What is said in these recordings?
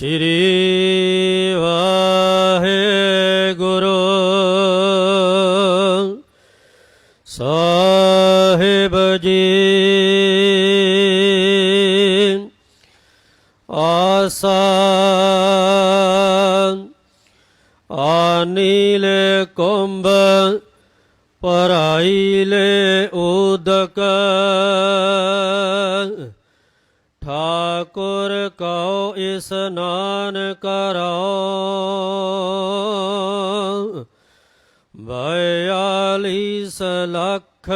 ਸ਼੍ਰੀ ਵਾਹਿਗੁਰੂ। ਸਾਹਿਬ ਜੀ ਆਸਾ ਆਨੀਲ ਕੁੰਭ ਪਰਾਈਲੇ ਉਦਕ। ਠਾਕੁਰ ਕਉ ਇਸਨਾਨ ਕਰਾਓ ਬਿਆਲੀਸ ਲੱਖ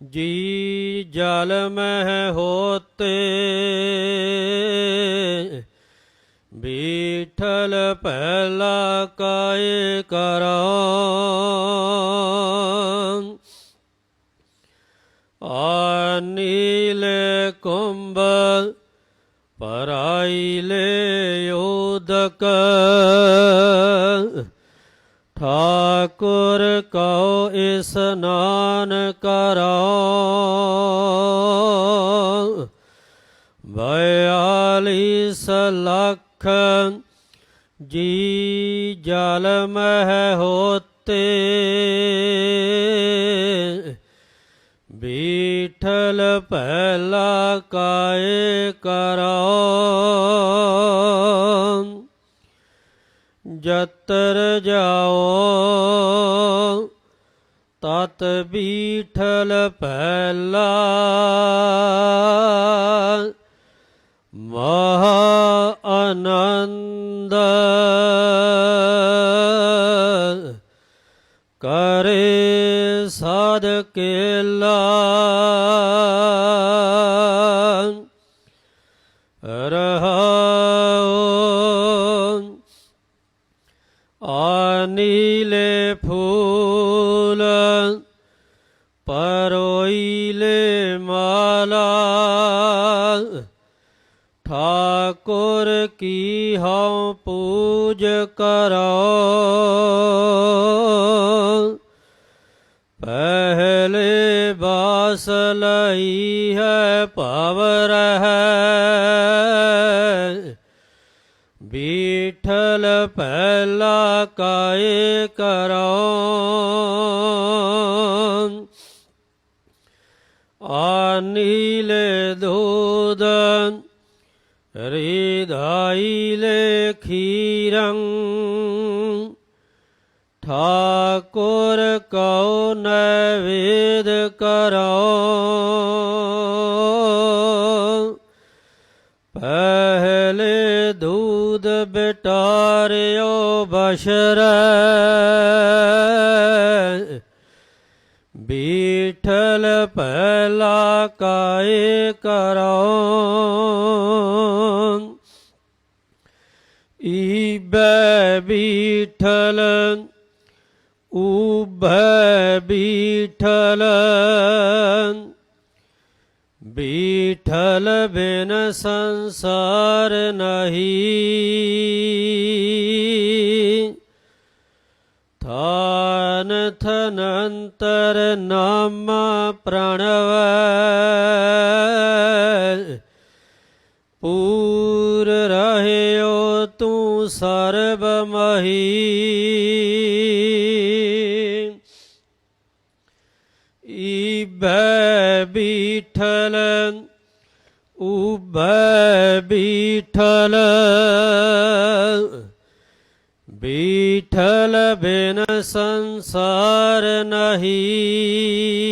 ਜੀ ਜਲ ਮਹਿ ਹੋਤੇ ਬੀਠਲ ਪਹਿਲਾ ਕਾਏ ਕਰਾਂ ਨੀਲ ਕੁੰਭ ਪਰਾਈਲੇ ਉਦਕ। ਠਾਕੁਰ ਕਉ ਇਸਨਾਨ ਕਰਾਓ ਬਿਆਲੀਸ ਲੱਖ ਜੀ ਜਲ ਮਹਿ ਹੋਤੇ। ਬੀਠਲ ਪਹਿਲਾ ਕਾਏ ਕਰੋ। ਜਤਰ ਜਾਓ ਤਤ ਬੀਠਲ ਪਹਿਲਾ ਮਹਾ ਕਰੇ ਸਾਧ ਕੇਲਾ। ਰਹਾਉ ਆਨੀਲੇ ਫੂਲ ਪਰੋਈਲੇ ਮਾਲਾ। ਠਾਕੁਰ ਕੀ ਹਉ ਪੂਜ ਕਰੋ ਲਈ ਹੈ ਭਵ ਰਹਿ। ਬੀਠਲ ਪਹਿਲਾ ਕਾਏ ਕਰੋ। ਆਨੀਲੇ ਦੂਦ ਰਿਧਾਈਲੇ ਖੀਰੰ। ਠਾਕੁਰ ਕਉ ਨੈਵੇਦ ਕਰੋ। ਪਹਿਲੇ ਦੂਧ ਬਿਟਾਰਿਓ ਬਸ਼ਰ ਬੀਠਲ ਪਹਿਲਾ ਕਾਏ ਕਰੋ। ਈਬੈ ਬੀਠਲ ਉਭੈ ਬੀਠਲ ਬੀਠਲ ਬਿਨ ਸੰਸਾਰ ਨਹੀਂ ਥਾਨ ਥਨੰਤਰ ਨਾਮ ਪ੍ਰਣਵ ਪੂਰ ਰਹਿਓ ਤੂੰ ਸਰਬ ਮਹੀ ਈਬੈ ਬੀਠਲ ਉਬੈ ਬੀਠਲ ਬੀਠਲ ਬਿਨ ਸੰਸਾਰ ਨਹੀਂ।